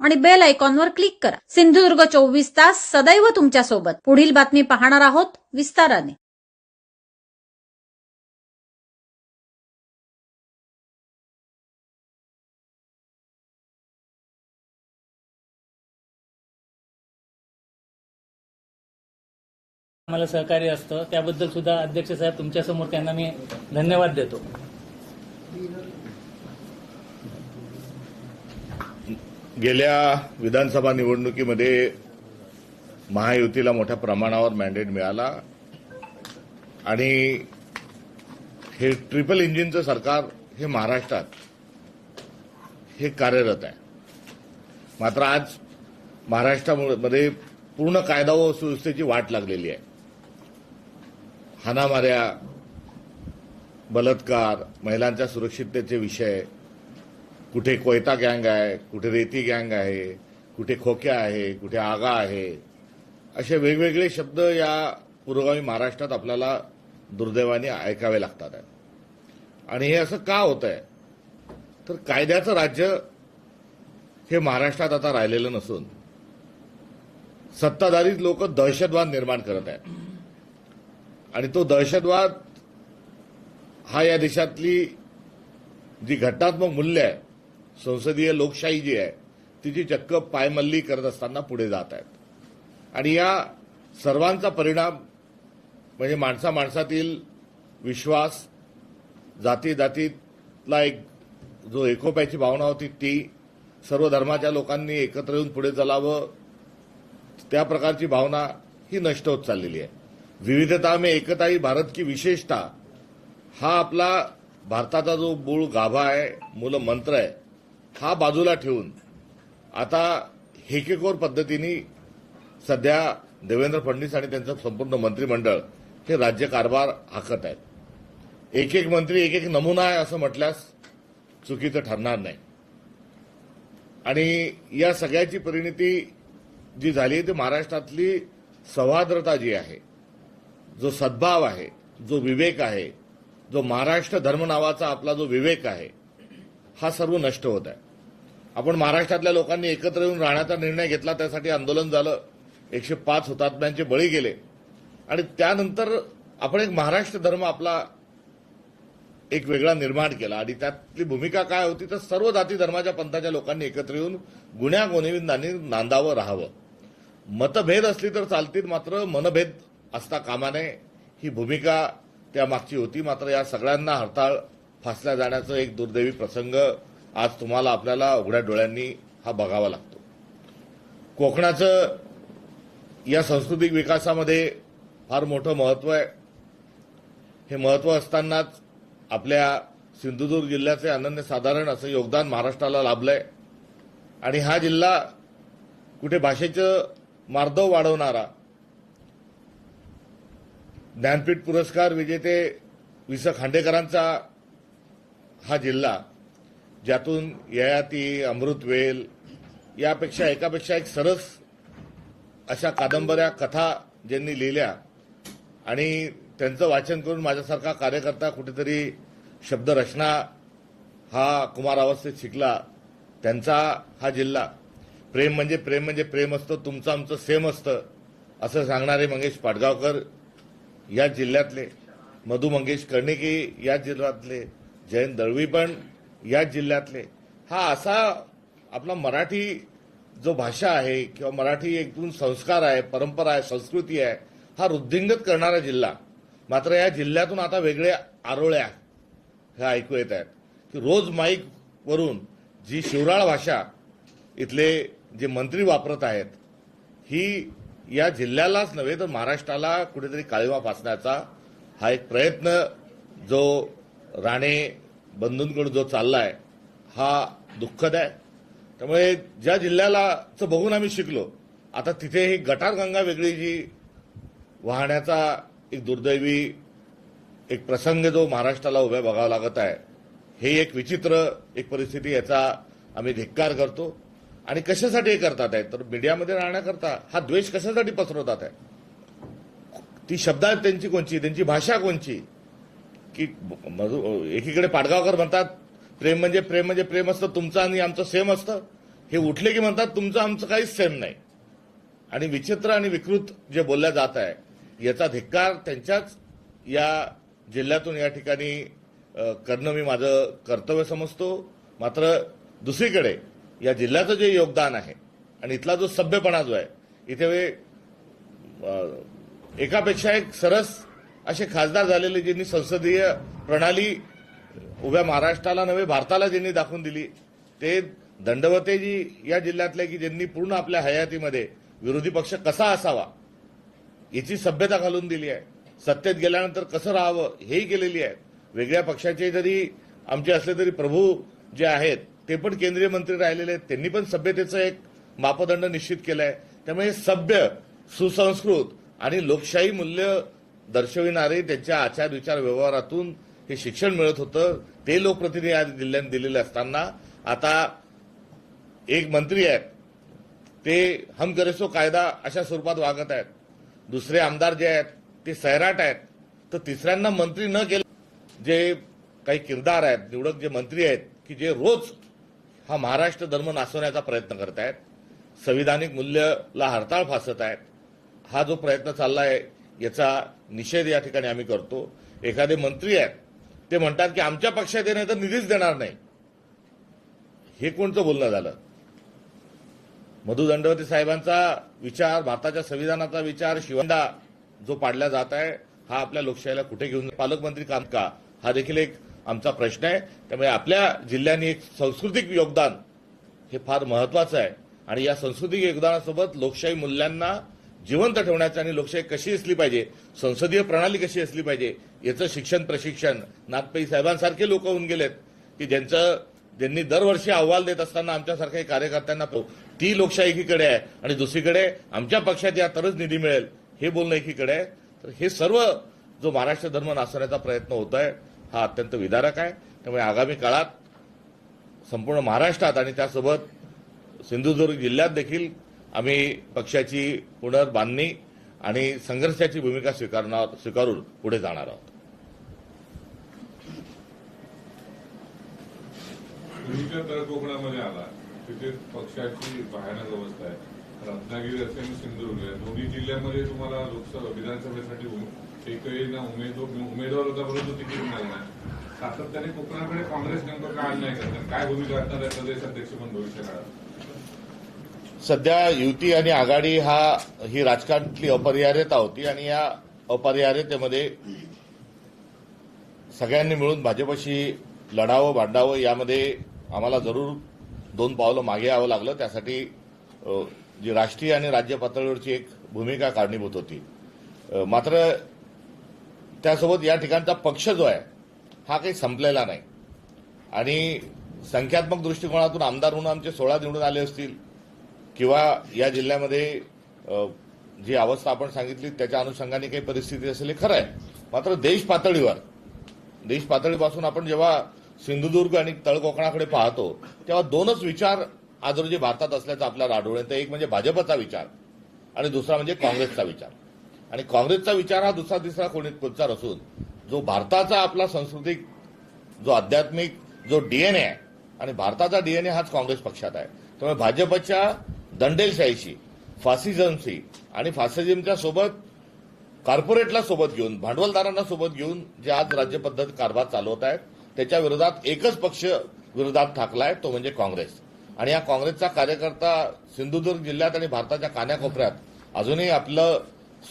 आणि बेल आयकॉनवर क्लिक करा. सिंधुदुर्ग चोवीस तास सदैव तुमच्यासोबत. पुढील बातमी पाहणार आहोत विस्ताराने. आम्हाला सहकार्य असतं. त्याबद्दल सुद्धा अध्यक्ष साहेब तुमच्यासमोर त्यांना मी धन्यवाद देतो. गेल्या विधानसभा निवडणुकीमध्ये महायुतीला मोठ्या प्रमाणावर मॅन्डेट मिळाला आणि हे ट्रिपल इंजिनचं सरकार हे महाराष्ट्रात हे कार्यरत आहे. मात्र आज महाराष्ट्रामध्ये पूर्ण कायदा व सुव्यवस्थेची वाट लागलेली आहे. हाणामाऱ्या बलात्कार महिलांच्या सुरक्षिततेचे विषय कुठे कोयता गँग आहे कुठे रेती गँग आहे कुठे खोक्या आहे कुठे आगा आहे असे वेगवेगळे शब्द या पुरोगामी महाराष्ट्रात आपल्याला दुर्दैवाने ऐकावे लागतात. आणि हे असं का होत आहे तर कायद्याचं राज्य हे महाराष्ट्रात आता राहिलेलं नसून सत्ताधारी लोक दहशतवाद निर्माण करत आहेत. आणि तो दहशतवाद हा या देशातली जी घटनात्मक मूल्य आहे संसदीय लोकशाही जी आहे तिची चक्क पायमल्ली करत असताना पुढे जात आहेत. आणि या सर्वांचा परिणाम म्हणजे माणसा माणसातील विश्वास जाती जातीतला एक जो एकोप्याची भावना होती ती सर्व धर्माच्या लोकांनी एकत्र येऊन पुढे चालावं त्या प्रकारची भावना ही नष्ट होत चाललेली आहे. विविधता में एकता ही भारत की विशेषता हा आपला भारताचा जो मूळ गाभा आहे मूल मंत्र आहे हा बाजूला ठेवून आता हेकेकोर पद्धतीने सध्या देवेंद्र फडणवीस आणि त्यांचं संपूर्ण मंत्रिमंडळ हे राज्यकारभार हाकत आहेत. एक एक मंत्री एक एक नमुना आहे असं म्हटल्यास चुकीचं ठरणार नाही. आणि या सगळ्याची परिणिती जी झाली ती महाराष्ट्रातली सौहार्द्रता जी आहे जो सद्भाव आहे जो विवेक आहे जो महाराष्ट्र धर्म नावाचा आपला जो विवेक आहे हा सर्व नष्ट होत आहे. आपण महाराष्ट्रातल्या लोकांनी एकत्र येऊन राहण्याचा निर्णय घेतला त्यासाठी आंदोलन झालं. एकशे पाच हुतात्म्यांचे बळी गेले. आणि त्यानंतर आपण एक महाराष्ट्र धर्म आपला एक वेगळा निर्माण केला. आणि त्यातली भूमिका काय होती तर सर्व जाती धर्माच्या पंथाच्या लोकांनी एकत्र येऊन गुन्ह्या गोनिविंदांनी नांदावं राहावं. मतभेद असली तर चालतील मात्र मनभेद असता कामा नये. ही भूमिका त्यामागची होती. मात्र या सगळ्यांना हरताळ फासल्या जाण्याचं एक दुर्दैवी प्रसंग आज तुम्हाला आपल्याला उघड्या डोळ्यांनी हा बघावा लागतो. कोकणाचं या सांस्कृतिक विकासामध्ये फार मोठं महत्त्व आहे. हे महत्त्व असतानाच आपल्या सिंधुदुर्ग जिल्ह्याचे अनन्यसाधारण असं योगदान महाराष्ट्राला लाभलं आहे आणि हा जिल्हा कुठे भाषेचं मार्दव वाढवणारा ज्ञानपीठ पुरस्कार विजेते वि स खांडेकरांचा हा जिल्हा ज्यातून ययाती अमृतवेल यापेक्षा एकापेक्षा एक सरस अशा कादंबऱ्या कथा ज्यांनी लिहिल्या आणि त्यांचं वाचन करून माझ्यासारखा कार्यकर्ता कुठेतरी शब्दरचना हा कुमार अवस्थेत शिकला. त्यांचा हा जिल्हा. प्रेम म्हणजे प्रेम म्हणजे प्रेम असतं तुमचं आमचं सेम असतं असं सांगणारे मंगेश पाडगावकर या जिल्ह्यातले मधु मंगेश कर्णिके या जिल्ह्यातले जयंत दळवी पण या जिल्ह्यातले. हा असा आपला मराठी जो भाषा आहे किंवा मराठी एकूण संस्कार आहे परंपरा आहे संस्कृती आहे हा वृद्धिंगत करणारा जिल्हा. मात्र या जिल्ह्यातून आता वेगळ्या आरोळ्या ह्या ऐकू येत आहेत. की रोज माईक वरून जी शिवराळ भाषा इथले जे मंत्री वापरत आहेत ही या जिल्ह्यालाच नव्हे तर महाराष्ट्राला कुठेतरी काळीमा फासण्याचा हा एक प्रयत्न जो राणे बंधूंकडून जो चाललाय हा दुःखद आहे. त्यामुळे ज्या जिल्ह्यालाचं बघून आम्ही शिकलो आता तिथे ही गटारगंगा वेगळी जी वाहण्याचा एक दुर्दैवी एक प्रसंग जो महाराष्ट्राला उभ्या बघावा लागत आहे हे एक विचित्र एक परिस्थिती याचा आम्ही धिक्कार करतो. आणि कशासाठी हे करतात आहे? तर मीडियामध्ये राहण्याकरता हा द्वेष कशासाठी पसरवतात आहे? ती शब्दात त्यांची कोणची? त्यांची भाषा कोणची? की मधु- एकीकडे पाडगावकर म्हणतात प्रेम म्हणजे प्रेम म्हणजे प्रेम असतं तुमचं आणि आमचं सेम असतं. हे उठले की म्हणतात तुमचं आमचं काहीच सेम नाही. आणि विचित्र आणि विकृत जे बोलल्या जात आहे याचा धिक्कार त्यांच्याच या जिल्ह्यातून या ठिकाणी करणं मी माझं कर्तव्य समजतो. मात्र दुसरीकडे या जिल्ह्याचं जे योगदान आहे आणि इथला जो सभ्यपणा जो आहे इथे एकापेक्षा एक सरस असे खासदार झालेले ज्यांनी संसदीय प्रणाली उभ्या महाराष्ट्राला नव्हे भारताला ज्यांनी दाखवून दिली ते दंडवतेजी या जिल्ह्यातले की ज्यांनी पूर्ण आपल्या हयातीमध्ये विरोधी पक्ष कसा असावा याची सभ्यता घालून दिली आहे. सत्तेत गेल्यानंतर कसं राहावं हेही केलेली आहे. वेगळ्या पक्षाचे जरी आमचे असले तरी प्रभू जे आहेत ते पण केंद्रीय मंत्री राहिलेले आहेत. त्यांनी पण सभ्यतेचं एक मापदंड निश्चित केलं आहे त्यामुळे सभ्य सुसंस्कृत आणि लोकशाही मूल्य दर्शविणारे त्यांच्या आचार विचार व्यवहारातून हे शिक्षण मिळत होतं. ते लोकप्रतिनिधी आज दिल्ल्याने दिलेले असताना आता एक मंत्री आहेत. ते हम करेसो कायदा अशा स्वरूपात वागत आहेत. दुसरे आमदार जे आहेत ते सैराट आहेत. तर तिसऱ्यांना मंत्री न केले जे काही किरदार आहेत निवडक जे मंत्री आहेत की जे रोज हा महाराष्ट्र धर्म नासवण्याचा प्रयत्न करत आहेत संविधानिक मूल्यला हरताळ फासत आहेत हा जो प्रयत्न चालला आहे याचा निषेध या ठिकाणी आम्ही करतो. एखादे मंत्री आहेत ते म्हणतात की आमच्या पक्षात येणे तर निधीच देणार नाही. हे कोणतं बोलणं झालं? मधु दंडवती साहेबांचा विचार भारताच्या संविधानाचा विचार शिवंडा जो पाडला जात आहे हा आपल्या लोकशाहीला कुठे घेऊन पालकमंत्री काम का? हा देखील एक आमचा प्रश्न आहे. त्यामुळे आपल्या जिल्ह्यांनी एक सांस्कृतिक योगदान हे फार महत्वाचं आहे. आणि या सांस्कृतिक योगदानासोबत लोकशाही मूल्यांना जिवंत ठेवण्याचं आणि लोकशाही कशी असली पाहिजे संसदीय प्रणाली कशी असली पाहिजे याचं शिक्षण प्रशिक्षण नागपई साहेबांसारखे लोक होऊन गेलेत की ज्यांचं ज्यांनी दरवर्षी अहवाल देत असताना आमच्यासारख्या कार्यकर्त्यांना ती लोकशाही एकीकडे आहे आणि दुसरीकडे आमच्या पक्षात या तरच निधी मिळेल हे बोलणं एकीकडे आहे. तर हे सर्व जो महाराष्ट्र धर्म नासवण्याचा प्रयत्न होत आहे हा अत्यंत विदारक आहे. त्यामुळे आगामी काळात संपूर्ण महाराष्ट्रात आणि त्यासोबत सिंधुदुर्ग जिल्ह्यात देखील आम्ही पक्षाची पुनर्बांधणी आणि संघर्षाची भूमिका स्वीकारणार स्वीकारून पुढे जाणार आहोत. कोकणामध्ये आला तिथे पक्षाची भयानक अवस्था आहे. रत्नागिरी असेल सिंधुदुर्ग दोन्ही जिल्ह्यामध्ये तुम्हाला लोकसभा विधानसभेसाठी एकही ना उमेदवार उमेदवार होता परंतु तिकीट मिळणार नाही. सातत्याने कोकणाकडे काँग्रेस नेमकं काय नाही? करतात काय भूमिका असणार आहे प्रदेश अध्यक्ष म्हणून भविष्य काळात सध्या युती आणि आघाडी हा ही राजकारणातली अपरिहार्यता होती आणि या अपरिहार्यतेमध्ये सगळ्यांनी मिळून भाजपशी लढावं भांडावं यामध्ये आम्हाला जरूर दोन पावलं मागे यावं लागलं. त्यासाठी जी राष्ट्रीय आणि राज्य पातळीवरची एक भूमिका कारणीभूत होती. मात्र त्यासोबत या ठिकाणचा पक्ष जो आहे हा काही संपलेला नाही. आणि संख्यात्मक दृष्टिकोनातून आमदार म्हणून आमचे सोळा निवडून आले असतील किंवा या जिल्ह्यामध्ये जी अवस्था आपण सांगितली त्याच्या अनुषंगाने काही परिस्थिती असेल हे खरं आहे. मात्र देश पातळीवर देश पातळीपासून आपण जेव्हा सिंधुदुर्ग आणि तळकोकणाकडे पाहतो तेव्हा दोनच विचार आज रोजी भारतात असल्याचं आपल्याला आढळून येतं एक म्हणजे भाजपचा विचार आणि दुसरा म्हणजे काँग्रेसचा विचार. आणि काँग्रेसचा विचार हा दुसरा तिसरा कोणी विचार असून जो भारताचा आपला सांस्कृतिक जो आध्यात्मिक जो डीएनए आहे आणि भारताचा डीएनए हाच काँग्रेस पक्षात आहे. त्यामुळे भाजपच्या दंडेलशाहीशी फासिझमशी आणि फासिझमच्या सोबत कॉर्पोरेटला सोबत घेऊन भांडवलदारांना सोबत घेऊन जे आज राज्य पद्धत कारभार चालवत आहेत त्याच्या विरोधात एकच पक्ष विरोधात आहे तो म्हणजे काँग्रेस. आणि या काँग्रेसचा कार्यकर्ता सिंधुदुर्ग जिल्ह्यात आणि भारताच्या कान्याकोपऱ्यात अजूनही आपलं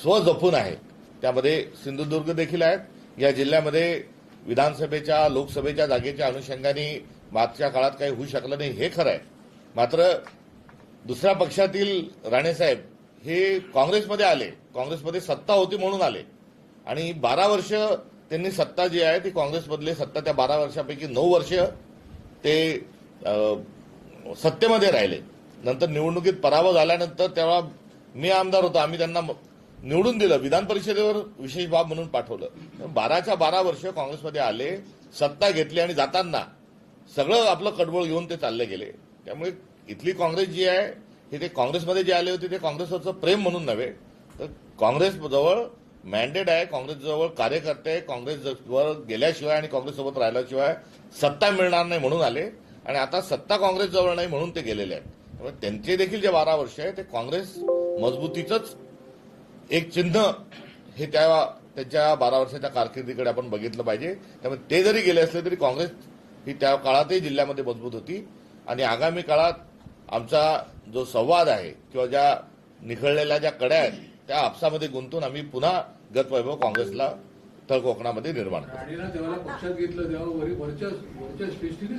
स्व जपून आहे. त्यामध्ये सिंधुदुर्ग देखील आहेत. या जिल्ह्यामध्ये विधानसभेच्या लोकसभेच्या जागेच्या अनुषंगाने मागच्या काळात काही होऊ शकलं नाही हे खरं आहे. मात्र दुसऱ्या पक्षातील राणेसाहेब हे काँग्रेसमध्ये आले. काँग्रेसमध्ये सत्ता होती म्हणून आले. आणि बारा वर्ष त्यांनी सत्ता जी आहे ती काँग्रेसमधले सत्ता त्या बारा वर्षापैकी नऊ वर्ष ते सत्तेमध्ये राहिले. नंतर निवडणुकीत पराभव झाल्यानंतर तेव्हा मी आमदार होतो. आम्ही त्यांना निवडून दिलं. विधान परिषदेवर विशेष बाब म्हणून पाठवलं. बाराच्या बारा वर्ष काँग्रेसमध्ये आले सत्ता घेतली आणि जाताना सगळं आपलं कडबळ घेऊन ते चालले गेले. त्यामुळे इथली काँग्रेस जी आहे हे ते काँग्रेसमध्ये जे आले होते ते काँग्रेसवरचं प्रेम म्हणून नव्हे. तर काँग्रेस जवळ मॅन्डेट आहे काँग्रेस जवळ कार्यकर्ते आहे, काँग्रेस गेल्याशिवाय आणि काँग्रेससोबत राहिल्याशिवाय सत्ता मिळणार नाही म्हणून आले. आणि आता सत्ता काँग्रेस जवळ नाही म्हणून ते गेलेले आहेत. त्यामुळे त्यांचे देखील जे बारा वर्ष आहे ते काँग्रेस मजबूतीचंच एक चिन्ह हे त्या त्यांच्या बारा वर्षाच्या कारकिर्दीकडे आपण बघितलं पाहिजे. त्यामुळे ते जरी गेले असले तरी काँग्रेस ही त्या काळातही जिल्ह्यामध्ये मजबूत होती. आणि आगामी काळात आमचा जो संवाद आहे किंवा ज्या निखळलेल्या ज्या कड्या आहेत त्या आपसामध्ये गुंतून आम्ही पुन्हा गतवैभव काँग्रेसला तळ कोकणामध्ये निर्माण जेव्हा पक्षात घेतलं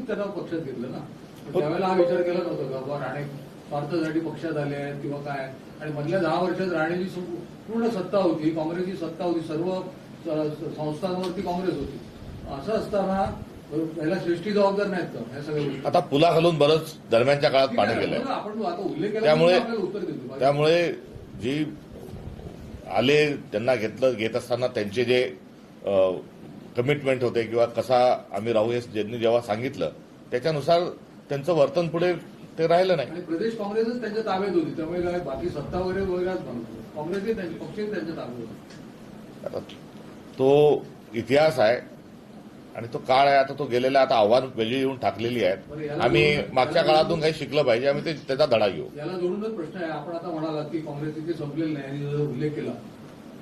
त्यांना पक्षात घेतलं ना? तर त्यावेळेला हा विचार केला नव्हता का? बाबा राणे स्वार्थासाठी पक्षात आले आहेत किंवा काय आणि मधल्या दहा वर्षात राणेची पूर्ण सत्ता होती काँग्रेसची सत्ता होती सर्व संस्थांवरती काँग्रेस होती. असं असताना पहिला श्रेष्ठी जबाबदार नाहीत का? ह्या सगळ्या गोष्टी. आता पुला घालून बरंच दरम्यानच्या काळात पाणी गेलंय बघा, आपण आता उल्लेख केला त्यामुळे म्हणून आपल्याला उत्तर देतो. त्यामुळे जी आले त्यांना घेतलं घेत असताना त्यांचे जे कमिटमेंट होते किंवा कसा आम्ही राहू हे ज्यांनी जेव्हा सांगितलं त्याच्यानुसार त्यांचं वर्तन पुढे ते राहिलं नाही. आणि प्रदेश काँग्रेसच त्यांच्या ताब्यात होती. त्यामुळे काय बाकी सत्ता वगैरे काँग्रेसही त्यांची पक्षही त्यांच्या ताब्यात होती. आता तो इतिहास आहे. आणि तो काळ आहे आता तो गेलेला आता आव्हान वेगळी येऊन टाकलेली बरं, आहेत आम्ही मागच्या काळातून काही शिकलं पाहिजे आम्ही ते त्याचा धडा घेऊ. याला जोडूनच प्रश्न आहे. आपण आता म्हणालात की काँग्रेस संपलेलं नाही उल्लेख केला.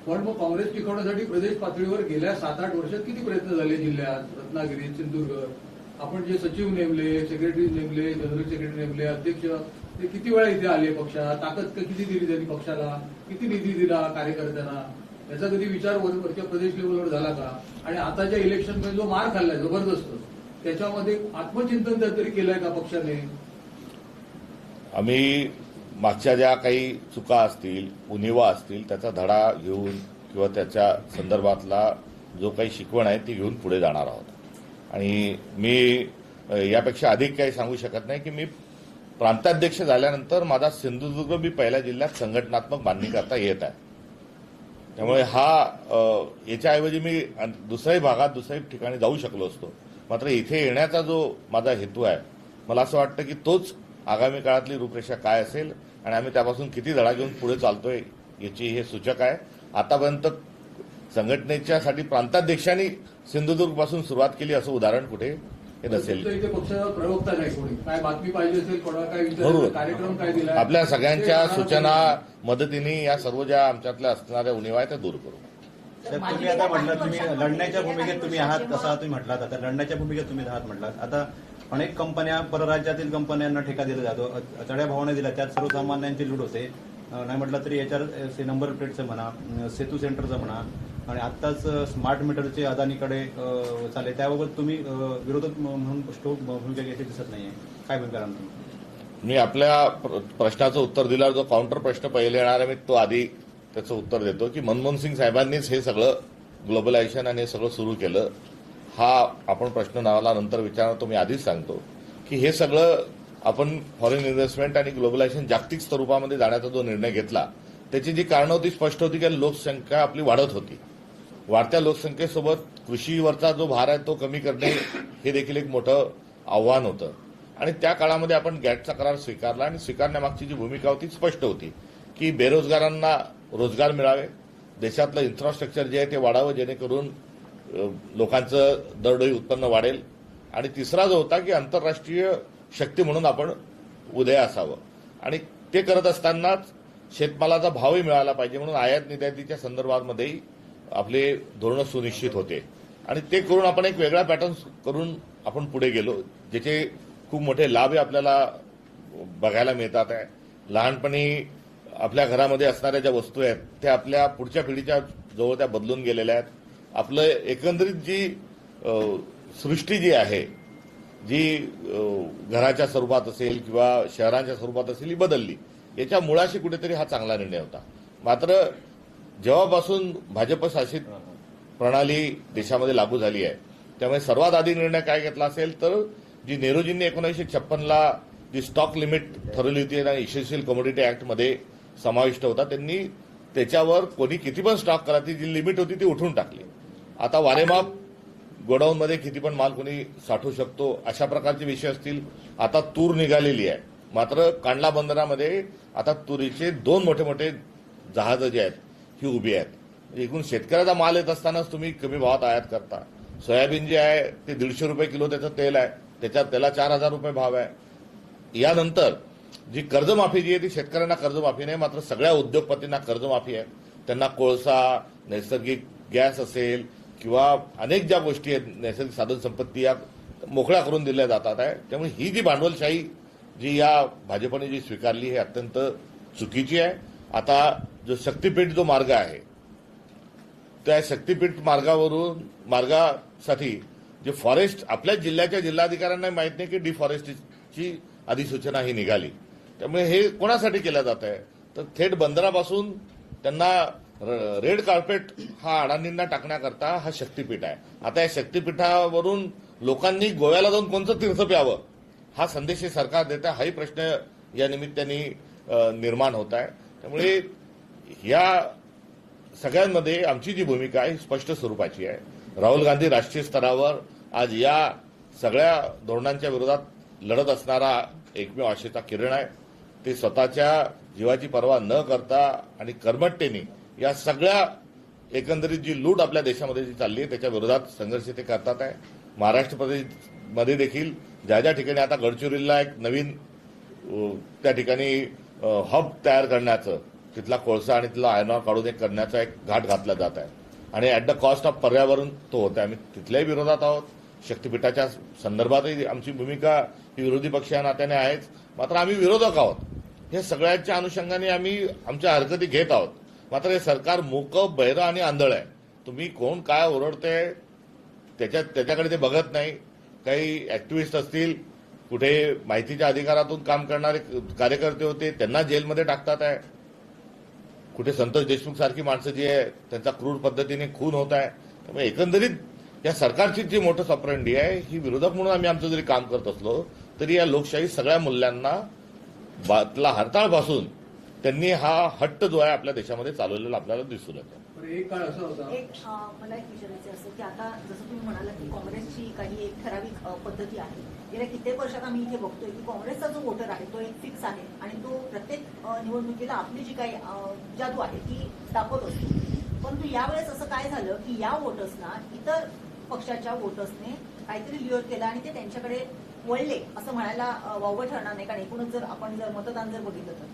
पण मग काँग्रेस टिकवण्यासाठी प्रदेश पातळीवर गेल्या सात आठ वर्षात किती प्रयत्न झाले जिल्ह्यात? रत्नागिरी सिंधुदुर्ग. आपण जे सचिव नेमले सेक्रेटरी नेमले जनरल सेक्रेटरी नेमले अध्यक्ष ते किती वेळा इथे आले पक्षात ताकद किती दिली त्यांनी पक्षाला? किती निधी दिला कार्यकर्त्यांना? याचा कधी विचार वर- वरच्या प्रदेश लेवलवर झाला का? आणि आताच्या इलेक्शनमध्ये जो मार खाल्लाय जबरदस्त त्याच्यामध्ये आत्मचिंतन तरी केलंय का पक्षाने? आम्ही मागच्या ज्या काही चुका असतील उनिवा असतील त्याचा धडा घेऊन किंवा त्याच्या संदर्भातला जो काही शिकवण आहे ती घेऊन पुढे जाणार आहोत. आणि मी यापेक्षा अधिक काही सांगू शकत नाही की मी प्रांताध्यक्ष झाल्यानंतर माझा सिंधुदुर्ग मी पहिल्या जिल्ह्यात संघटनात्मक बांधणी करता येत आहे. त्यामुळे हा याच्याऐवजी मी अन- दुसऱ्याही भागात दुसऱ्याही ठिकाणी जाऊ शकलो असतो. मात्र इथे येण्याचा जो माझा हेतू आहे मला असं वाटतं की तोच आगामी काळातली रूपरेषा काय असेल आणि आम्ही त्यापासून किती धडा घेऊन पुढे चालतोय याची हे सूचक आहे. आतापर्यंत संघटनेच्या साठी प्रांताध्यक्षांनी सिंधुदुर्गपासून सुरुवात केली असं उदाहरण कुठे? हे नसेल. तुमच्या इथे पक्षाचा प्रवक्ता नाही कोणी? काय बातमी पाहिजे असेल? कोणाला काय बरोबर. विचार कार्यक्रम काय दिला? आपल्या सगळ्यांच्या सूचना मदतीने या सर्व ज्या आमच्यातल्या असणाऱ्या उणिवा आहेत त्या दूर करू. तर तुम्ही आता म्हटलं तुम्ही लढण्याच्या भूमिकेत तुम्ही आहात तसा तुम्ही म्हटलात आता. लढण्याच्या भूमिकेत तुम्ही आहात म्हटलात. आता अनेक कंपन्या परराज्यातील कंपन्यांना ठेका दिला जातो. चढ्या भावाने दिला. त्यात सर्वसामान्यांची लूट होते. नाही म्हटलं तरी याच्यावर नंबर प्लेटचं म्हणा सेतू सेंटरचं म्हणा आणि आत्ताच स्मार्ट मीटरचे अदानीकडे चालले त्याबाबत तुम्ही विरोधक म्हणून स्टोक भूमिका घेतली दिसत नाहीये. काय भूमिका राहणार मी आपल्या प्र- प्रश्नाचं उत्तर दिल्यावर जो काउंटर प्रश्न पहिले येणार आहे मी तो आधी त्याचं उत्तर देतो की मनमोहन सिंग साहेबांनीच हे सगळं ग्लोबलायझेशन आणि हे सगळं सुरू केलं. हा आपण प्रश्न नावाला नंतर विचारणार तो मी आधीच सांगतो की हे सगळं आपण फॉरेन इन्व्हेस्टमेंट आणि ग्लोबलायझेशन जागतिक स्वरूपामध्ये जाण्याचा जो निर्णय घेतला त्याची जी कारणं होती स्पष्ट होती की लोकसंख्या आपली वाढत होती. वाढत्या लोकसंख्येसोबत कृषीवरचा जो भार आहे तो कमी करणे हे देखील एक मोठं आव्हान होतं. आणि त्या काळामध्ये आपण गॅटचा करार स्वीकारला आणि स्वीकारण्यामागची जी भूमिका होती स्पष्ट होती की बेरोजगारांना रोजगार मिळावे देशातलं इन्फ्रास्ट्रक्चर जे आहे ते वाढावं जेणेकरून लोकांचं दरडोई उत्पन्न वाढेल. आणि तिसरा जो होता की आंतरराष्ट्रीय शक्ती म्हणून आपण उदय असावं. आणि ते करत असतानाच शेतमालाचा भावही मिळाला पाहिजे म्हणून आयात निर्यातीच्या संदर्भामध्येही आपले धोरणं सुनिश्चित होते. आणि ते करून आपण एक वेगळा पॅटर्न करून आपण पुढे गेलो ज्याचे खूप मोठे लाभ आपल्याला बघायला मिळतात. आहे लहानपणी आपल्या घरामध्ये असणाऱ्या ज्या वस्तू आहेत त्या आपल्या पुढच्या पिढीच्या जवळ त्या बदलून गेलेल्या आहेत. आपलं एकंदरीत जी सृष्टी जी आहे जी घराच्या स्वरूपात असेल किंवा शहरांच्या स्वरूपात असेल ही बदलली. याच्या मुळाशी कुठेतरी हा चांगला निर्णय होता. मात्र जेव्हापासून भाजप शासित प्रणाली देशामध्ये लागू झाली आहे त्यामुळे सर्वात आधी निर्णय काय घेतला असेल तर जी नेहरूजींनी एकोणीसशे छप्पनला जी स्टॉक लिमिट ठरवली होती आणि इसेन्शियल कमोडिटी ऍक्टमध्ये समाविष्ट होता त्यांनी त्याच्यावर कोणी किती पण स्टॉक करा ती जी लिमिट होती ती उठून टाकली. आता वारेमाप गोडाऊनमध्ये किती पण माल कोणी साठवू शकतो अशा प्रकारचे विषय असतील. आता तूर निघालेली आहे. मात्र कांडला बंदरामध्ये आता तुरीचे दोन मोठे मोठे जहाजं जी आहेत ही उभी आहेत. म्हणजे एकूण शेतकऱ्याचा माल येत असतानाच तुम्ही कमी भावात आयात करता. सोयाबीन जे आहे ते दीडशे रुपये किलो त्याचं तेल आहे. त्याच्यात त्याला चार हजार रुपये भाव आहे. यानंतर जी कर्जमाफी जी आहे ती शेतकऱ्यांना कर्जमाफी नाही मात्र सगळ्या उद्योगपतींना कर्जमाफी आहे. त्यांना कोळसा नैसर्गिक गॅस असेल किंवा अनेक ज्या गोष्टी आहेत नैसर्गिक साधन संपत्ती या मोकळ्या करून दिल्या जातात आहे. त्यामुळे ही जी भांडवलशाही जी या भाजपने जी स्वीकारली हे अत्यंत चुकीची आहे. आता जो शक्तीपीठ जो मार्ग आहे त्या शक्तीपीठ मार्गावरून मार्गासाठी जे फॉरेस्ट आपल्या जिल्ह्याच्या जिल्हाधिकाऱ्यांना माहीत नाही की डिफॉरेस्टची अधिसूचना ही निघाली. त्यामुळे हे कोणासाठी केलं जात आहे? तर थेट बंदरापासून त्यांना र- रेड कार्पेट हा अडाणींना टाकण्याकरता हा शक्तीपीठ आहे. आता या शक्तीपीठावरून लोकांनी गोव्याला जाऊन कोणतं तीर्थ प्यावं हा संदेश सरकार देत आहे. हाही प्रश्न या निमित्ताने निर्माण होत आहे. त्यामुळे या सगळ्यांमध्ये आमची जी भूमिका आहे स्पष्ट स्वरूपाची आहे. राहुल गांधी राष्ट्रीय स्तरावर आज या सगळ्या धोरणांच्या विरोधात लढत असणारा एकमेव आशेचा किरण आहे. ते स्वतःच्या जीवाची पर्वा न करता आणि कर्मठतेने या सगळ्या एकंदरीत जी लूट आपल्या देशामध्ये जी चालली आहे त्याच्या विरोधात संघर्ष ते करतात आहे. महाराष्ट्र प्रदेशमध्ये देखील ज्या ज्या ठिकाणी आता गडचिरोलीला एक नवीन त्या ठिकाणी हब तयार करण्याचं तिथला कोळसा आणि तिथला आयनॉ काढून एक करण्याचा एक घाट घातला जात आहे. आणि ऍट द कॉस्ट ऑफ पर्यावरण तो होत आहे. आम्ही तिथल्याही विरोधात आहोत. शक्तीपीठाच्या संदर्भातही आमची भूमिका ही विरोधी पक्ष या नात्याने आहेच. मात्र आम्ही विरोधक आहोत. हे सगळ्यांच्या अनुषंगाने आम्ही आमच्या हरकती घेत आहोत. मात्र हे सरकार मूक बहिरं आणि आंधळ आहे. तुम्ही कोण काय ओरडते त्याच्यात त्याच्याकडे ते बघत नाही. काही ऍक्टिव्हिस्ट असतील कुठे माहितीच्या अधिकारातून काम करणारे कार्यकर्ते होते त्यांना जेलमध्ये टाकतात आहे. कुठे संतोष देशमुख सारखी माणसं जी आहे त्यांचा क्रूर पद्धतीने खून होत आहे. त्यामुळे एकंदरीत या सरकारची जी मोठं सप्रंडी आहे ही विरोधक म्हणून आम्ही आमचं जरी काम करत असलो तरी या लोकशाही सगळ्या मूल्यांना बातला हरताळपासून त्यांनी हा हट्ट जो आहे आपल्या देशामध्ये चालवलेला आपल्याला दिसून येतो. पण एक काळ असा होता. एक मला एक विचारायचं असं की आता जसं तुम्ही म्हणाला की काँग्रेसची काही एक ठराविक पद्धती आहे. गेल्या कित्येक वर्षात आम्ही इथे बघतोय की काँग्रेसचा जो वोटर आहे तो एक फिक्स आहे आणि तो प्रत्येक निवडणुकीला आपली जी काही जादू आहे ती दाखवत असतो. परंतु यावेळेस असं काय झालं की या वोटर्सना इतर पक्षाच्या वोटर्सने काहीतरी लिओर केलं आणि ते त्यांच्याकडे वळले असं म्हणायला वावं ठरणार नाही. कारण एकूणच जर आपण जर मतदान जर बघितलं तर.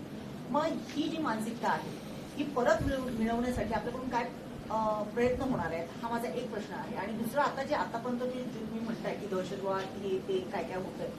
मग ही जी मानसिकता आहे ही परत मिळव- मिळवण्यासाठी आपल्याकडून काय प्रयत्न होणार आहेत. हा माझा एक प्रश्न आहे. आणि दुसरं आता जे आतापर्यंत जे तुम्ही म्हणताय की दहशतवाद हे ते काय काय होतंय.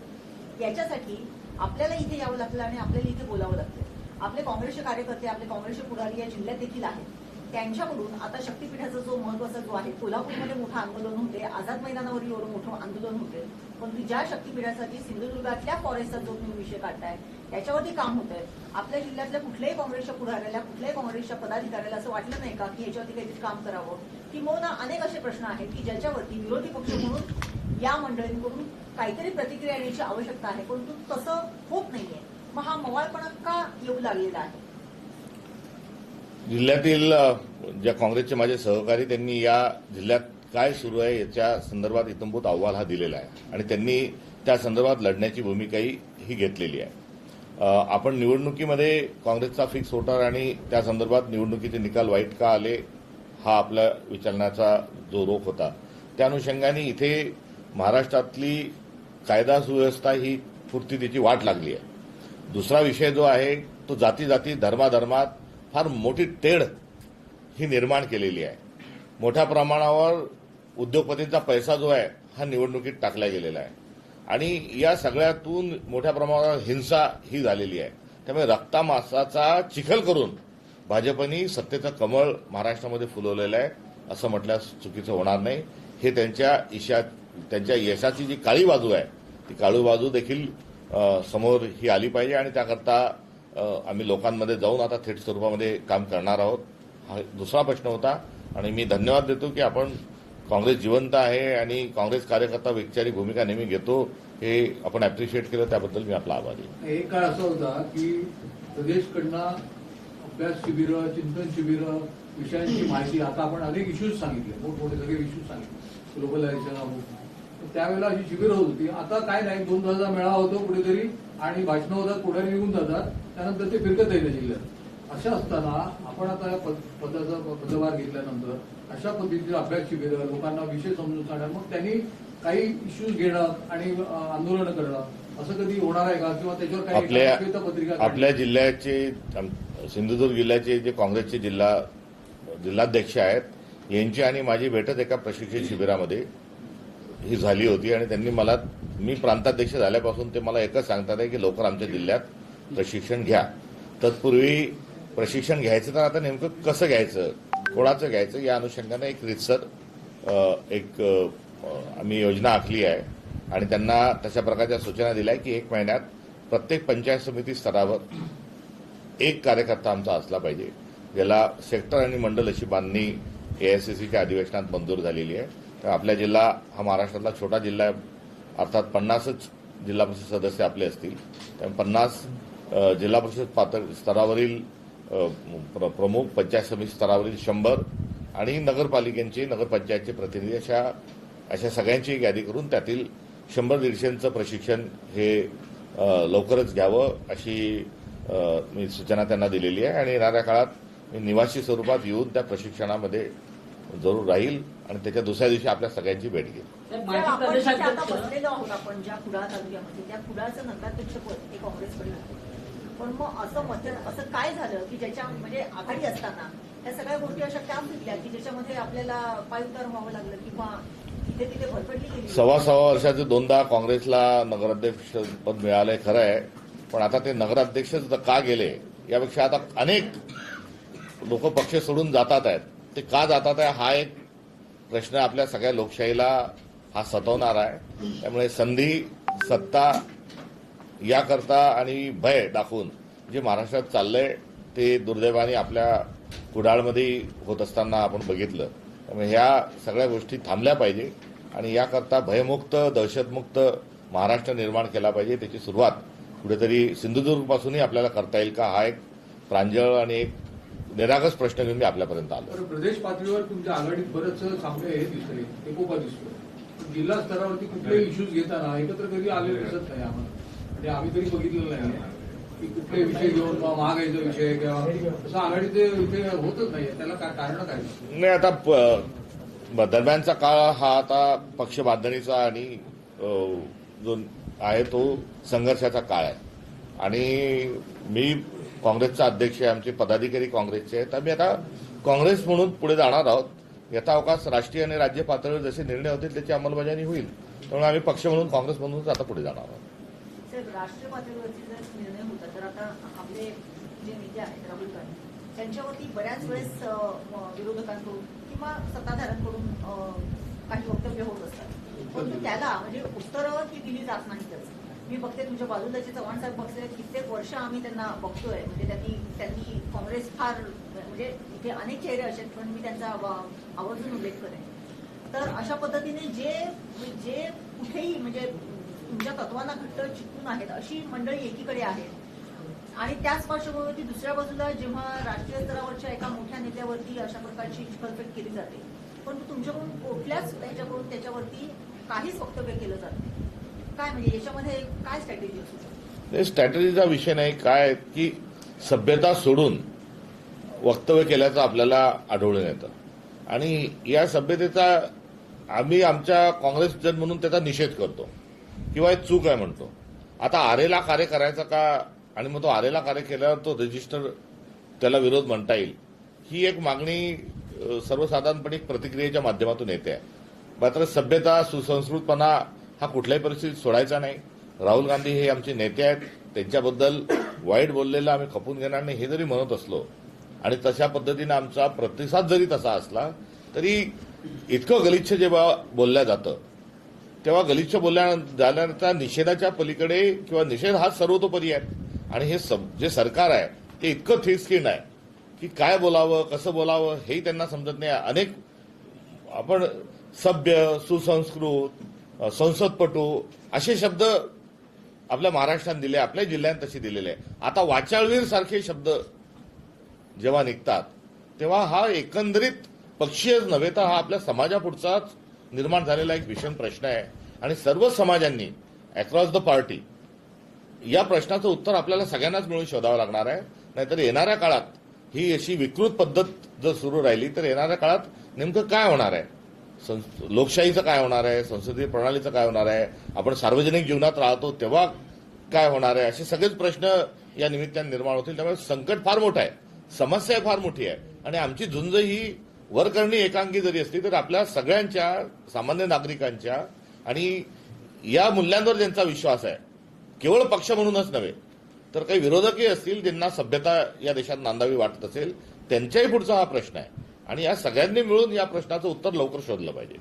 याच्यासाठी आपल्याला इथे यावं लागलं आणि आपल्याला इथे बोलावं लागतं. आपले काँग्रेसचे कार्यकर्ते आपले काँग्रेसचे पुढारी या जिल्ह्यात देखील आहेत. त्यांच्याकडून आता शक्तीपीठाचा जो महत्त्वाचा जो आहे कोल्हापूरमध्ये मोठं आंदोलन होते आझाद मैदानावर एवढं मोठं आंदोलन होते. परंतु ज्या शक्तीपीठासाठी सिंधुदुर्गातल्या फॉरेस्टचा जो तुम्ही विषय काढताय याच्यावरती काम होत आहे आपल्या जिल्ह्यातल्या कुठल्याही काँग्रेसच्या पुढाऱ्याला कुठल्याही काँग्रेसच्या पदाधिकाऱ्याला असं वाटलं नाही का की याच्यावरती काहीतरी काम करावं? किंवा अनेक असे प्रश्न आहेत की ज्याच्यावरती विरोधी पक्ष म्हणून या मंडळींकडून काहीतरी प्रतिक्रिया येण्याची आवश्यकता आहे परंतु तसं होत नाहीये. मग हा मवाळपणा का येऊ लागलेला आहे? जिल्ह्यातील ज्या काँग्रेसचे माझे सहकारी त्यांनी या जिल्ह्यात काय सुरू आहे याच्या संदर्भात इतंभूत अहवाल हा दिलेला आहे. आणि त्यांनी त्या संदर्भात लढण्याची भूमिकाही ही घेतलेली आहे. आपण निवडणुकीमध्ये काँग्रेसचा फिक्स होणार आणि त्या संदर्भात निवडणुकीचे निकाल वाईट का आले हा आपल्या विचारण्याचा जो रोख होता. त्या अनुषंगाने इथे महाराष्ट्रातली कायदा सुव्यवस्था ही पुरती त्याची वाट लागली आहे. दुसरा विषय जो आहे तो जाती जाती धर्माधर्मात फार मोठी तेढ ही निर्माण केलेली आहे. मोठ्या प्रमाणावर उद्योगपतींचा पैसा जो आहे हा निवडणुकीत टाकला गेलेला आहे. आणि या सगळ्यातून मोठ्या प्रमाणावर हिंसा ही झालेली आहे. त्यामुळे रक्तामासाचा चिखल करून भाजपनी सत्तेचं कमळ महाराष्ट्रामध्ये फुलवलेलं आहे असं म्हटल्यास चुकीचं होणार नाही. हे त्यांच्या इशा त्यांच्या यशाची जी काळी बाजू आहे ती काळी बाजू देखील समोर ही आली पाहिजे आणि त्याकरता आम्ही लोकांमध्ये जाऊन आता थेट स्वरूपामध्ये काम करणार आहोत. हा दुसरा प्रश्न होता आणि मी धन्यवाद देतो की आपण काँग्रेस जिवंत आहे आणि काँग्रेस कार्यकर्ता वैचारिक भूमिका नेहमी घेतो हे आपण अप्रिशिएट केलं त्याबद्दल मी आपला आभारी एक काळ असा होता की प्रदेशकडनं अभ्यास शिबिरं चिंतन शिबिरं विषयांची माहिती आता आपण अनेक इश्यूज सांगितले मोठमोठे सगळे इश्यूज सांगितले ग्लोबलायझेशन त्यावेळेला अशी शिबिरं होत होती. आता काय नाही दोन तासाचा मेळा होतो कुठेतरी आणि भाषणं होतात पुढे निघून जातात त्यानंतर ते फिरकत येईल जिल्ह्यात. असं असताना आपण आता पद- पदाचा पदभार घेतल्यानंतर अशा पद्धतीचे अभ्यास शिबिरं लोकांना विषय समजून सांगणं मग त्यांनी काही इश्यूज घेणं आणि आंदोलनं करणं असं कधी होणार आहे का? किंवा त्याच्यावर काही काढणं? आपल्या जिल्ह्याचे सिंधुदुर्ग जिल्ह्याचे जे काँग्रेसचे जिल्हा जिल्हाध्यक्ष आहेत यांची आणि माझी भेटत एका प्रशिक्षण शिबिरामध्ये ही झाली होती आणि त्यांनी मला मी प्रांताध्यक्ष झाल्यापासून ते मला एकच सांगतात आहे की लवकर आमच्या जिल्ह्यात प्रशिक्षण घ्या. तत्पूर्वी प्रशिक्षण घ्यायचं तर आता नेमकं कसं घ्यायचं? कोणाचं घ्यायचं या अनुषंगानं एक रितसर एक आम्ही योजना आखली आहे. आणि त्यांना तशा प्रकारच्या सूचना दिल्या आहे की एक महिन्यात प्रत्येक पंचायत समिती स्तरावर एक कार्यकर्ता आमचा असला पाहिजे. ज्याला सेक्टर आणि मंडल अशी बांधणी एआयसीसीच्या अधिवेशनात मंजूर झालेली आहे. तर आपला जिल्हा हा महाराष्ट्रातला छोटा जिल्हा आहे. अर्थात पन्नासच जिल्हा परिषद सदस्य आपले असतील. त्यामुळे पन्नास जिल्हा परिषद पातळ स्तरावरील प्र- प्रमुख पंचायत समिती स्तरावरील शंभर आणि नगरपालिकेचे नगरपंचायतचे प्रतिनिधी अशा अशा सगळ्यांची एक यादी करून त्यातील शंभर दीडशेंचं प्रशिक्षण हे लवकरच घ्यावं अशी मी सूचना त्यांना दिलेली आहे. आणि येणाऱ्या काळात मी निवासी स्वरूपात येऊन त्या प्रशिक्षणामध्ये जरूर राहील आणि त्याच्या दुसऱ्या दिवशी आपल्या सगळ्यांची भेट घेईल. आपण ज्या कुडाळ तालुक्यामध्ये त्या कुडाळचं नगराध्यक्षपद हे काँग्रेसकडे पण मग असं मध्य असं काय झालं की ज्याच्या म्हणजे आघाडी असताना या सगळ्या गोष्टी अशा त्या फिरल्या की ज्याच्यामध्ये आपल्याला पायउतार व्हावं लागलं किंवा तिथे तिथे भरपटली गेली. सव्वा सव्वा वर्षाचे दोनदा काँग्रेसला नगराध्यक्ष पद मिळालंय खरं आहे. पण आता ते नगराध्यक्ष का गेले? यापेक्षा आता अनेक लोक पक्ष सोडून जातात आहेत. ते का जातात आहे? हा एक प्रश्न आपल्या सगळ्या लोकशाहीला हा सतवणार आहे. त्यामुळे संधी सत्ता याकरता आणि भय दाखवून जे महाराष्ट्रात चाललंय ते दुर्दैवाने आपल्या कुडाळमध्ये होत असताना आपण बघितलं. त्यामुळे ह्या सगळ्या गोष्टी थांबल्या पाहिजे आणि याकरता भयमुक्त दहशतमुक्त महाराष्ट्र निर्माण केला पाहिजे. त्याची सुरुवात कुठेतरी सिंधुदुर्गपासूनही आपल्याला करता येईल का? हा एक प्रांजळ आणि एक निरागस प्रश्न घेऊन मी आपल्यापर्यंत आलो तर प्रदेश पातळीवर तुमच्या आघाडीत बरंच चांगलं हे दिसतंय. एकोपा दिसतोय. पण जिल्हा स्तरावरती कुठलेही इश्यूज घेताना एकत्र कधी आलेले दिसत नाही आम्हाला. हे आम्ही तरी बघितलेलं नाही की कुठले विषय घेऊन किंवा महागाईचा विषय किंवा तसं आघाडीचे विषय होतच नाही त्याला काय कारण काय? नाही आता दरम्यानचा काळ हा आता पक्ष बांधणीचा आणि जो आहे तो संघर्षाचा काळ आहे. आणि मी काँग्रेसचा अध्यक्ष आहे आमचे पदाधिकारी काँग्रेसचे आहेत. आम्ही आता काँग्रेस म्हणून पुढे जाणार आहोत. यथा अवकाश राष्ट्रीय आणि राज्य पातळीवर जसे निर्णय होतील त्याची अंमलबजावणी होईल. त्यामुळे आम्ही पक्ष म्हणून काँग्रेस म्हणूनच आता पुढे जाणार आहोत. म्हणजे साहेब, राष्ट्रीय पातळीवरती जर निर्णय होता तर आता आपले जे नेते आहेत राहुल गांधी त्यांच्यावरती बऱ्याच वेळेस विरोधकांकडून किंवा सत्ताधाऱ्यांकडून काही वक्तव्य होत असतात. परंतु त्याला म्हणजे उत्तरं ती दिली जात नाहीतच मी बघते तुमच्या बाजूला जे चव्हाण साहेब बघते कित्येक वर्ष आम्ही त्यांना बघतोय. म्हणजे त्यांनी त्यांनी काँग्रेस फार म्हणजे इथे अनेक चेहरे असे पण मी त्यांचा आवर्जून उल्लेख करेन. तर अशा पद्धतीने जे जे कुठेही म्हणजे तुमच्या तत्वांना घट्ट चिकून आहेत अशी मंडळी एकीकडे आहेत. आणि त्याच पार्श्वभूमीवरती दुसऱ्या बाजूला जेव्हा राष्ट्रीय स्तरावरच्या एका मोठ्या नेत्यावरती अशा प्रकारची चिखलफेक केली जाते पण तुमच्याकडून कुठल्याच याच्याकडून त्याच्यावरती काहीच वक्तव्य केलं जात काय म्हणजे याच्यामध्ये काय स्ट्रॅटेजी असू स्ट्रॅटेजीचा हे विषय नाही. काय की सभ्यता सोडून वक्तव्य केल्याचं आपल्याला आढळून येतं. आणि या सभ्यतेचा आम्ही आमच्या काँग्रेस जन म्हणून त्याचा निषेध करतो. किंवा एक चूक आहे म्हणतो. आता आरेला कार्य करायचा का? आणि मग तो आरेला कार्य केल्यावर तो रजिस्टर त्याला विरोध म्हणता येईल. ही एक मागणी सर्वसाधारणपणे एक प्रतिक्रियेच्या माध्यमातून येते. आहे मात्र सभ्यता सुसंस्कृतपणा हा कुठल्याही परिस्थितीत सोडायचा नाही. राहुल गांधी हे आमचे नेते आहेत. त्यांच्याबद्दल वाईट बोललेलं आम्ही खपून घेणार नाही हे जरी म्हणत असलो आणि तशा पद्धतीने आमचा प्रतिसाद जरी तसा असला तरी इतकं गलिच्छ जेव्हा बोलल्या जातं तेव्हा गलिच्छ बोलल्या जाण्याच्या निषेधाच्या पलीकडे किंवा निषेध हा सर्वतोपरी आहे. आणि हे सब- जे सरकार आहे ते इतकं थिक आहे की काय बोलावं कसं बोलावं हेही त्यांना समजत नाही. अनेक आपण सभ्य सुसंस्कृत संसदपटू असे शब्द आपल्या महाराष्ट्रात दिले आपल्या जिल्ह्यात तसे दिलेले आहे. आता वाचाळवीर सारखे शब्द जेव्हा निघतात तेव्हा हा एकंदरीत पक्षीयच नव्हे तर हा आपल्या समाजापुढचाच निर्माण झालेला एक भीषण प्रश्न आहे. आणि सर्व समाजांनी अक्रॉस द पार्टी या प्रश्नाचं उत्तर आपल्याला सगळ्यांनाच मिळून शोधावं लागणार आहे. नाहीतर येणाऱ्या काळात ही अशी विकृत पद्धत जर सुरू राहिली तर येणाऱ्या काळात नेमकं काय होणार आहे? संस- लोकशाहीचं काय होणार आहे? संसदीय प्रणालीचं काय होणार आहे? आपण सार्वजनिक जीवनात राहतो तेव्हा काय होणार आहे? असे सगळेच प्रश्न या निमित्ताने निर्माण होतील. त्यामुळे संकट फार मोठं आहे. समस्या फार मोठी आहे. आणि आमची झुंज ही वरकरणी एकांगी जरी असली तर आपल्या सगळ्यांच्या सामान्य नागरिकांच्या आणि या मूल्यांवर ज्यांचा विश्वास आहे केवळ पक्ष म्हणूनच नव्हे तर काही विरोधकही असतील ज्यांना सभ्यता या देशात नांदावी वाटत असेल त्यांच्याही पुढचा हा प्रश्न आहे. आणि या सगळ्यांनी मिळून या प्रश्नाचं उत्तर लवकर शोधलं पाहिजे.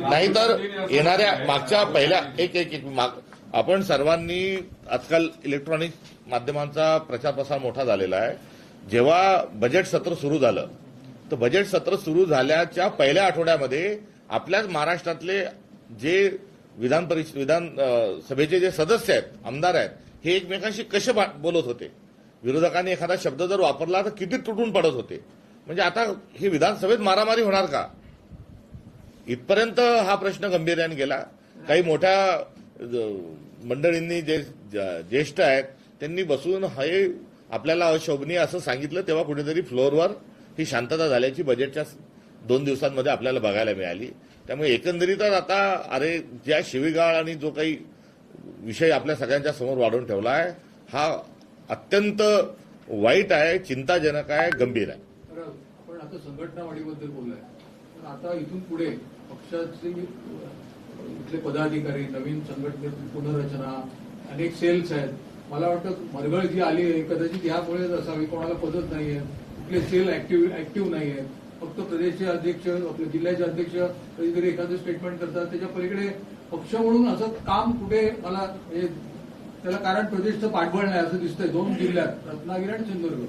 नाहीतर येणाऱ्या मागच्या पहिल्या एक एक एक माग आपण सर्वांनी आजकाल इलेक्ट्रॉनिक माध्यमांचा प्रचार प्रसार मोठा झालेला आहे. जेव्हा बजेट सत्र सुरू झालं तर बजेट सत्र सुरू झाल्याच्या पहिल्या आठवड्यामध्ये आपल्याच महाराष्ट्रातले जे विधान परिषद विधान सभेचे जे सदस्य आहेत आमदार आहेत हे एकमेकांशी कसे बा- बोलत होते? विरोधकांनी एखादा शब्द जर वापरला तर किती तुटून पडत होते? म्हणजे आता हे विधानसभेत मारामारी होणार का? इथपर्यंत हा प्रश्न गंभीर्याने गेला. काही मोठ्या मंडळींनी जे ज्येष्ठ आहेत त्यांनी बसून हे आपल्याला अशोभनीय असं सांगितलं तेव्हा कुठेतरी फ्लोअरवर ही शांतता झाल्याची बजेटच्या दोन दिवसांमध्ये आपल्याला बघायला मिळाली. त्यामुळे एकंदरीतच आता अरे ज्या शिवीगाळ आणि जो काही विषय आपल्या सगळ्यांच्या समोर वाढवून ठेवला आहे हा अत्यंत वाईट आहे चिंताजनक आहे गंभीर आहे. आपण आता संघटनावाढीबद्दल बोललाय. पण आता इथून पुढे पक्षाचे इथले पदाधिकारी नवीन संघटनेची पुनर्रचना अनेक सेल्स आहेत. मला वाटतं मरगळ जी आली आहे कदाचित यामुळेच असावी कोणाला पदच नाहीये. कुठले सेल ऍक्टिव्ह ऍक्टिव्ह नाहीये फक्त प्रदेशचे अध्यक्ष आपले जिल्ह्याचे अध्यक्ष कधीतरी एखादं स्टेटमेंट करतात. त्याच्या पलीकडे पक्ष म्हणून असं काम कुठे मला त्याला कारण प्रदेशचं पाठबळ नाही असं दिसतंय. दोन जिल्ह्यात रत्नागिरी आणि सिंधुदुर्ग.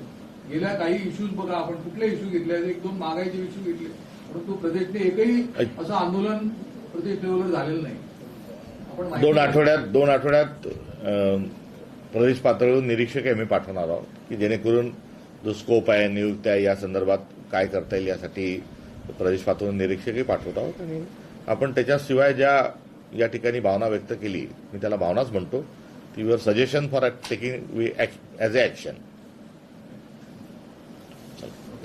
गेल्या काही इश्यूज बघा आपण कुठले इश्यू घेतले आहेत? एक दोन महागाईचे इश्यू घेतले. परंतु प्रदेशने एकही असं आंदोलन प्रदेश लेवलवर झालेलं नाही. आपण दोन आठवड्यात दोन आठवड्यात प्रदेश पातळीवर निरीक्षक आम्ही पाठवणार आहोत की जेणेकरून जो स्कोप आहे नियुक्त आहे या संदर्भात काय करता येईल यासाठी प्रदेश पातळीवर निरीक्षकही पाठवत आहोत आणि आपण त्याच्याशिवाय ज्या या ठिकाणी भावना व्यक्त केली मी त्याला भावनाच म्हणतो ती your suggestion for taking as a action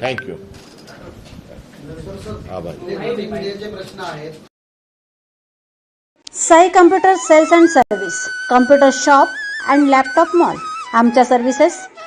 thank you आभार. Sai computer sales and service computer shop and laptop mall आमच्या सर्व्हिसेस